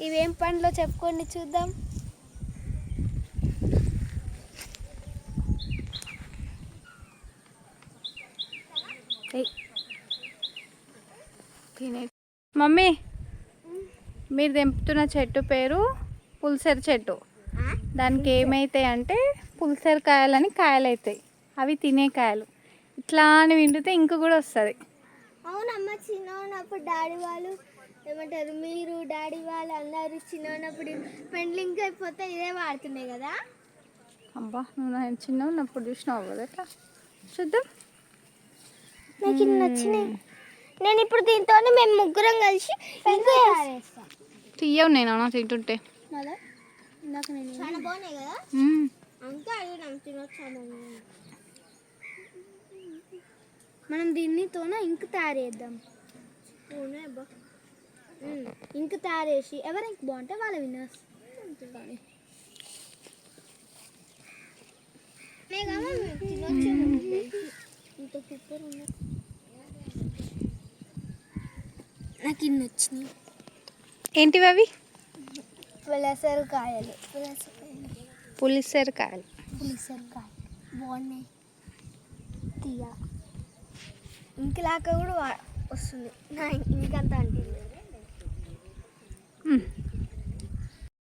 ఇవేం పండ్లో చెప్పుకోండి చూద్దాం. తినే. మమ్మీ మీరు తెంపుతున్న చెట్టు పేరు పులిసెర చెట్టు. దానికి ఏమైతాయి అంటే పులిసెర కాయలని కాయలు అవుతాయి అవి తినే కాయలు. ఇట్లా అని విండితే ఇంక కూడా వస్తుంది. అవునమ్మ చిన్న ఉన్నప్పుడు డాడీ వాళ్ళు ఏమంటారు? మీరు డాడీ వాళ్ళు అందరూ చిన్న ఉన్నప్పుడు పెండ్లింగ్ అయిపోతే ఇదే వాడుతున్నాయి కదా? అబ్బా నువ్వు నా చిన్న ఉన్నప్పుడు చూసినావు కదా ఎట్లా? చూద్దాం. నాకు ఇది నచ్చినాయి నేను ఇప్పుడు దీంతో మేము ముగ్గురం కలిసి తీయవు నేను అన్న తింటుంటే. నేను మనం దీన్నితోన ఇంక్ తయారు చేద్దాం. ఇంక్ తయారు చేసి ఎవరు ఇంక బాగుంటే వాళ్ళ విన్నర్స్. ఇంత సూపర్ ఉన్నాయి నాకు ఇన్ని వచ్చినాయి ఏంటివి అవి? పులసరు కాయలు పులిసెర కాయలు పులిసరు కాయలు బాగున్నాయి. తీయ. ఇంకలాక కూడా వస్తుంది. నా ఇంకంత అంటే